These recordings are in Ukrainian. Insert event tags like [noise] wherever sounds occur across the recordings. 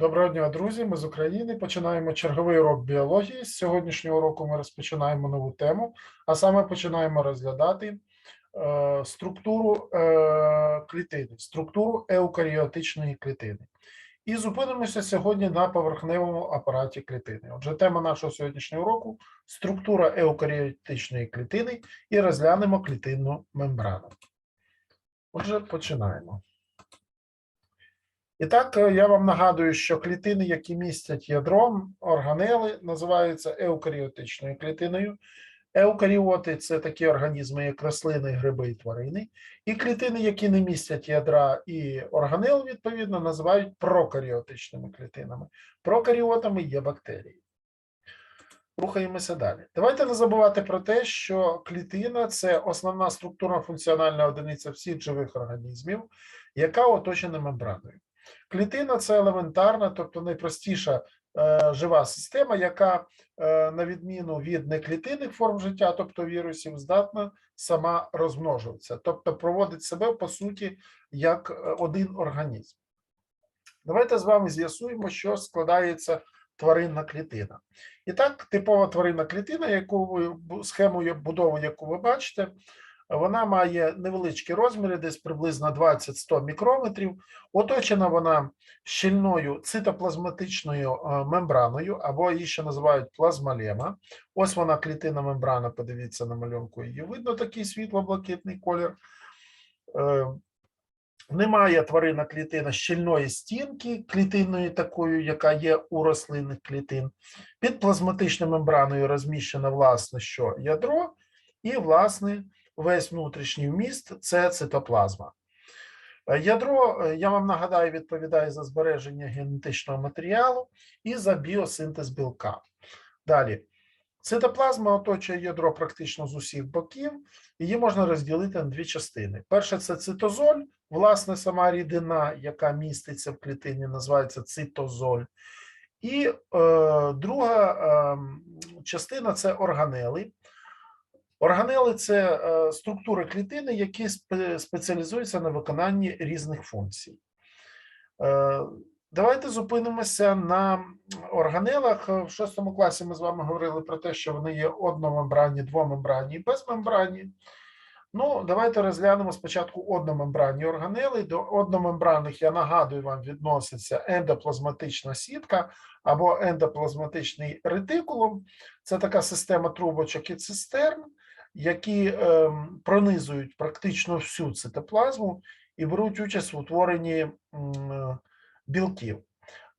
Доброго дня, друзі. Ми з України починаємо черговий урок біології. З сьогоднішнього уроку ми розпочинаємо нову тему, а саме починаємо розглядати е, структуру е, клітини, структуру еукаріотичної клітини. І зупинимося сьогодні на поверхневому апараті клітини. Отже, тема нашого сьогоднішнього уроку структура еукаріотичної клітини і розглянемо клітинну мембрану. Отже, починаємо. І так, е, я вам нагадую, що клітини, які містять ядро, органели, називаються еукаріотичною клітиною. Еукаріоти це такі організми, як рослини, гриби і тварини. І клітини, які не містять ядра і органел, відповідно, називають прокаріотичними клітинами. Прокаріотами є бактерії. Рухаємося далі. Давайте не забувати про те, що клітина це основна структурна функціональна одиниця всіх живих організмів, яка оточена мембраною. Клітина це елементарна, тобто найпростіша е, жива система, яка, е, на відміну від неклітинних форм життя, тобто вірусів, здатна сама розмножуватися, тобто проводить себе по суті як е, один організм. Давайте з вами з'ясуємо, що складається тваринна клітина. І так, типова тваринна клітина, яку ви схему будови, яку ви бачите, вона має невеличкі розміри, десь приблизно 20-100 мікрометрів. Оточена вона щільною цитоплазматичною е, мембраною, або її ще називають плазмалема. Ось вона клітина мембрана. Подивіться на малюнку. Її видно такий світло-блакитний колір. Е, Немає тварина клітина щільної стінки, клітинної такою, яка є у рослинних клітин. Під плазматичною мембраною розміщено, власне, що ядро, і, власне, весь внутрішній вміст це цитоплазма. Е, Ядро, е, я вам нагадаю, відповідає за збереження генетичного матеріалу і за біосинтез білка. Далі. Цитоплазма оточує ядро практично з усіх боків, її можна розділити на дві частини. Перша це цитозоль, власне, сама рідина, яка міститься в клітині, називається цитозоль. І е, друга е, частина це органели. Органели це е, структури клітини, які спеціалізуються на виконанні різних функцій. Е, Давайте зупинимося на органелах. В шостому класі ми з вами говорили про те, що вони є одномембранні, двомембранні і безмембранні. Ну, давайте розглянемо спочатку одномембранні органели. До одномембранних, я нагадую вам, відноситься ендоплазматична сітка або ендоплазматичний ретикулум. Це така система трубочок і цистерн, які ем, пронизують практично всю цитоплазму і беруть участь в утворенні білків.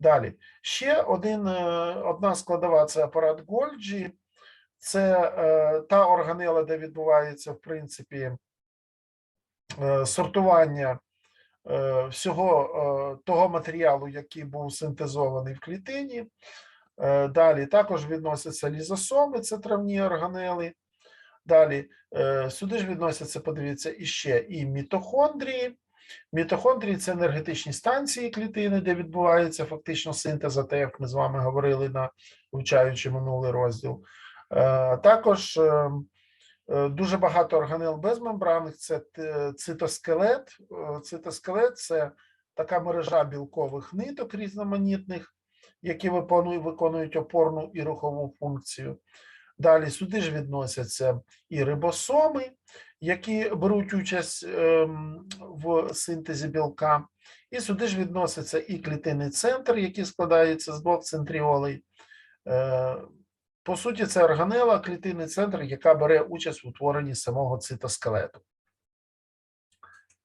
Далі, ще один, е, одна складова це апарат Гольджі. Це е, та органела, де відбувається, в принципі, е, сортування всього того матеріалу, який був синтезований в клітині. Далі також відносяться лізосоми, це травні органели. Далі е, сюди ж відносяться, подивіться, іще і мітохондрії. Мітохондрії це енергетичні станції клітини, де відбувається фактично синтез, те, як ми з вами говорили на вивчаючи минулий розділ. Е, Також е, дуже багато органел безмембранних це цитоскелет. Цитоскелет це така мережа білкових ниток різноманітних, які виконують опорну і рухову функцію. Далі сюди ж відносяться і рибосоми, які беруть участь ем, в синтезі білка, і сюди ж відноситься і клітинний центр, який складається з двох центріолей. Е, По суті, це органела, клітинний центр, яка бере участь в утворенні самого цитоскелету.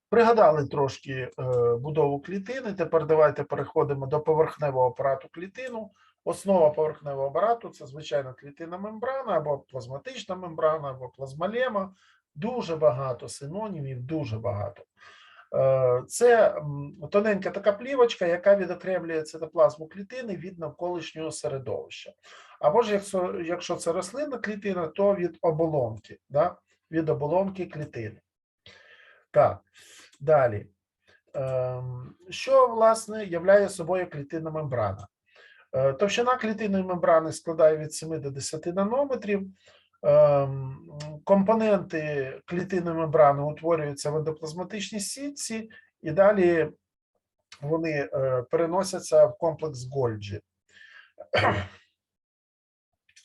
Пригадали трошки е, будову клітини. Тепер давайте переходимо до поверхневого апарату клітину. Основа поверхневого апарату це звичайно клітинна мембрана або плазматична мембрана, або плазмалема. Дуже багато синонімів, дуже багато. Е, Це тоненька така плівочка, яка відокремлює цитоплазму клітини від навколишнього середовища. Або ж якщо, якщо це рослинна клітина, то від оболонки, да? від оболонки клітини. Так, далі. Ем, Що, власне, являє собою клітинна мембрана? Е, Товщина клітинної мембрани складає від 7 до 10 нанометрів. Ем, Компоненти клітинної мембрани утворюються в ендоплазматичній сітці, і далі вони е, переносяться в комплекс Гольджі. [clears throat]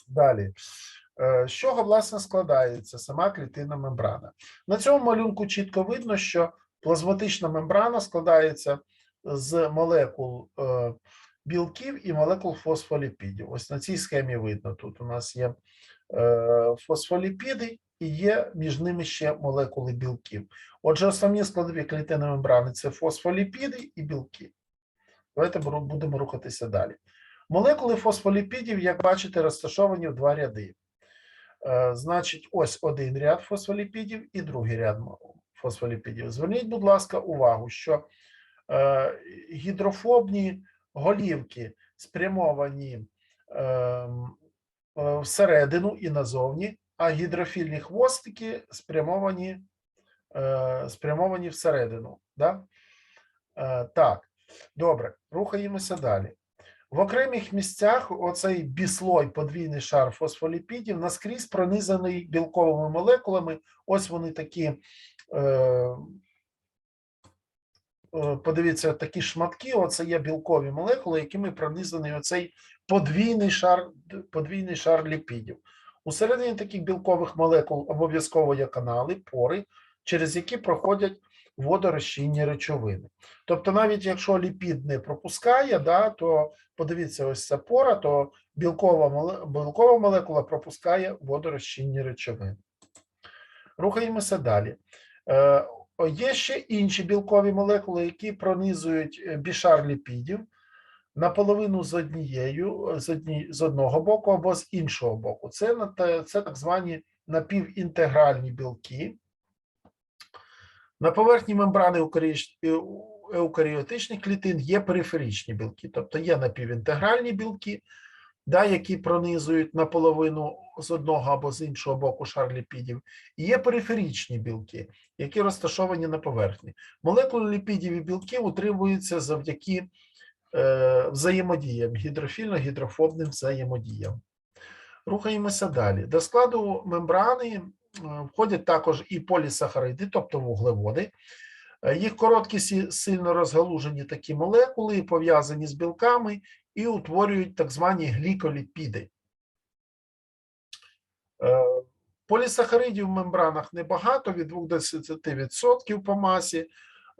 Далі. Е, З чого, власне, складається сама клітинна мембрана? На цьому малюнку чітко видно, що плазматична мембрана складається з молекул е, білків і молекул фосфоліпідів. Ось на цій схемі видно. Тут у нас є е, фосфоліпіди і є між ними ще молекули білків. Отже, основні складові клітинної мембрани це фосфоліпіди і білки. Давайте будемо рухатися далі. Молекули фосфоліпідів, як бачите, розташовані в два ряди. Е, Значить, ось один ряд фосфоліпідів і другий ряд фосфоліпідів. Зверніть, будь ласка, увагу, що е, гідрофобні голівки спрямовані ем, е, всередину і назовні, а гідрофільні хвостики спрямовані, е, спрямовані всередину. Да? Е, Так, добре, рухаємося далі. В окремих місцях оцей біслой, подвійний шар фосфоліпідів, наскрізь пронизаний білковими молекулами. Ось вони такі, подивіться, такі шматки. Оце є білкові молекули, якими пронизаний оцей подвійний шар, подвійний шар ліпідів. Усередині таких білкових молекул обов'язково є канали, пори, через які проходять водорозчинні речовини. Тобто, навіть якщо ліпід не пропускає, да, то подивіться, ось ця пора, то білкова, білкова молекула пропускає водорозчинні речовини. Рухаємося далі. Е, Є ще інші білкові молекули, які пронизують е, бішар ліпідів наполовину з однією, з, одні, з одного боку або з іншого боку. Це, це так звані напівінтегральні білки. На поверхні мембрани еукаріотичних клітин є периферичні білки, тобто є напівінтегральні білки, да, які пронизують наполовину з одного або з іншого боку шар ліпідів, і є периферичні білки, які розташовані на поверхні. Молекули ліпідів і білків утримуються завдяки е, взаємодіям, гідрофільно-гідрофобним взаємодіям. Рухаємося далі. До складу мембрани е, входять також і полісахариди, тобто вуглеводи. Е, Їх короткі сильно розгалужені такі молекули, пов'язані з білками і утворюють так звані гліколіпіди. Е, Полісахаридів в мембранах небагато, від 2 до 10% по масі.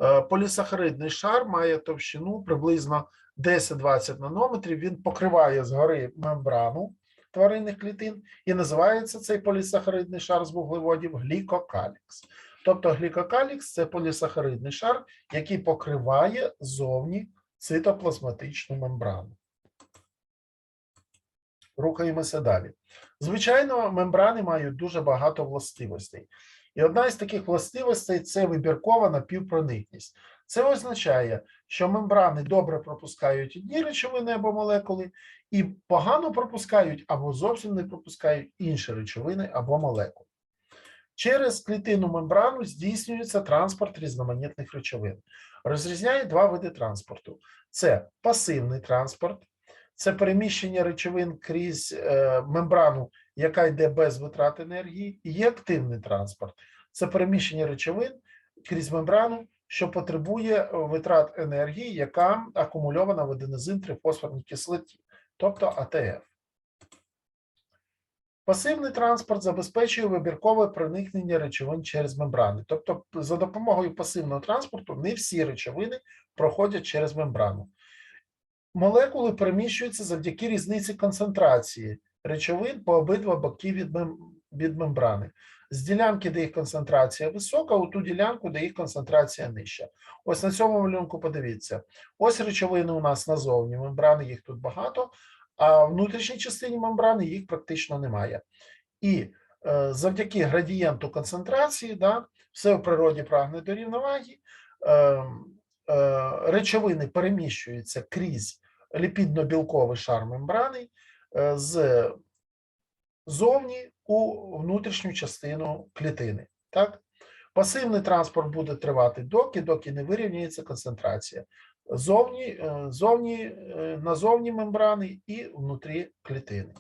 Е, Полісахаридний шар має товщину приблизно 10-20 нанометрів. Він покриває згори мембрану тваринних клітин і називається цей полісахаридний шар з вуглеводів глікокалікс. Тобто глікокалікс це полісахаридний шар, який покриває зовні цитоплазматичну мембрану. Рухаємося далі. Звичайно, мембрани мають дуже багато властивостей. І одна із таких властивостей це вибіркова напівпроникність. Це означає, що мембрани добре пропускають одні речовини або молекули, і погано пропускають або зовсім не пропускають інші речовини або молекули. Через клітинну мембрану здійснюється транспорт різноманітних речовин. Розрізняють два види транспорту: це пасивний транспорт, це переміщення речовин крізь е, мембрану, яка йде без витрат енергії, і є активний транспорт. Це переміщення речовин крізь мембрану, що потребує е, витрат енергії, яка акумульована в аденозин трифосфорній кислоті, тобто АТФ. Пасивний транспорт забезпечує вибіркове проникнення речовин через мембрани. Тобто, за допомогою пасивного транспорту не всі речовини проходять через мембрану. Молекули переміщуються завдяки різниці концентрації речовин по обидва боки від, мем... від мембрани. З ділянки, де їх концентрація висока, у ту ділянку, де їх концентрація нижча. Ось на цьому малюнку подивіться. Ось речовини у нас назовні мембрани, їх тут багато, а в внутрішній частині мембрани їх практично немає. І е, завдяки градієнту концентрації, да, все в природі прагне до рівноваги, е, речовини переміщуються крізь ліпідно-білковий шар мембрани е, з зовні у внутрішню частину клітини. Так? Пасивний транспорт буде тривати доки, доки не вирівняється концентрація зовні, е, зовні, е, назовні мембрани і внутрі клітини.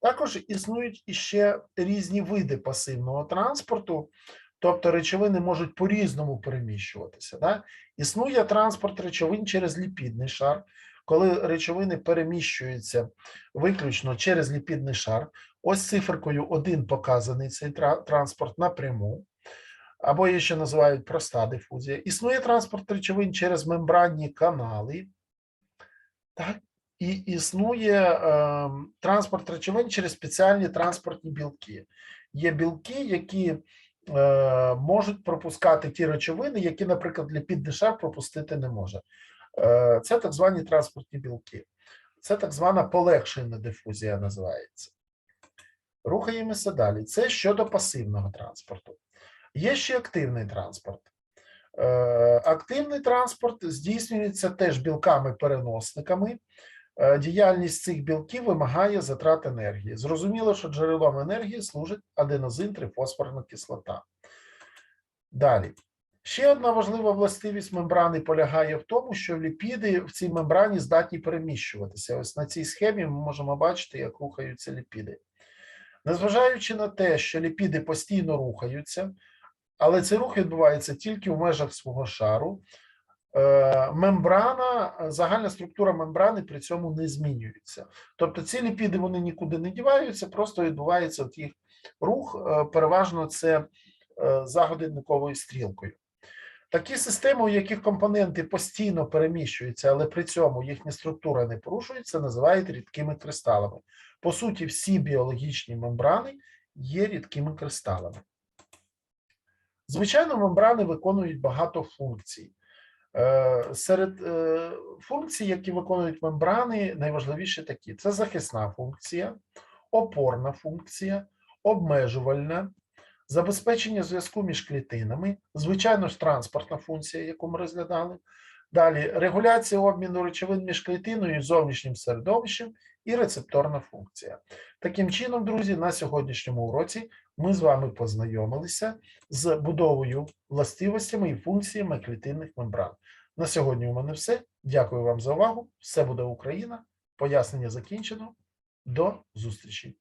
Також існують іще різні види пасивного транспорту. Тобто речовини можуть по-різному переміщуватися. Да? Існує транспорт речовин через ліпідний шар, коли речовини переміщуються виключно через ліпідний шар. Ось циферкою 1 показаний цей транспорт напряму, або її ще називають проста дифузія. Існує транспорт речовин через мембранні канали, так? і існує е, транспорт речовин через спеціальні транспортні білки. Є білки, які можуть пропускати ті речовини, які, наприклад, ліпідний шар пропустити не може. Е, це так звані транспортні білки. Це так звана полегшена дифузія називається. Рухаємося далі. Це щодо пасивного транспорту. Є ще активний транспорт. Е, Активний транспорт здійснюється теж білками-переносниками. Е, Діяльність цих білків вимагає затрат енергії. Зрозуміло, що джерелом енергії служить аденозин трифосфорна кислота. Далі. Ще одна важлива властивість мембрани полягає в тому, що ліпіди в цій мембрані здатні переміщуватися. Ось на цій схемі ми можемо бачити, як рухаються ліпіди. Незважаючи на те, що ліпіди постійно рухаються, але цей рух відбувається тільки в межах свого шару. Е, Мембрана, загальна структура мембрани при цьому не змінюється. Тобто ці ліпіди вони нікуди не діваються, просто відбувається от їх рух. е, Переважно це е, за годинниковою стрілкою. Такі системи, у яких компоненти постійно переміщуються, але при цьому їхня структура не порушується, називають рідкими кристалами. По суті, всі біологічні мембрани є рідкими кристалами. Звичайно, мембрани виконують багато функцій. Е, Серед е, функцій, які виконують мембрани, найважливіші такі: це захисна функція, опорна функція, обмежувальна, забезпечення зв'язку між клітинами, звичайно ж, транспортна функція, яку ми розглядали. Далі регуляція обміну речовин між клітиною і зовнішнім середовищем і рецепторна функція. Таким чином, друзі, на сьогоднішньому уроці ми з вами познайомилися з будовою, властивостями і функціями клітинних мембран. На сьогодні у мене все. Дякую вам за увагу. Все буде Україна. Пояснення закінчено. До зустрічі.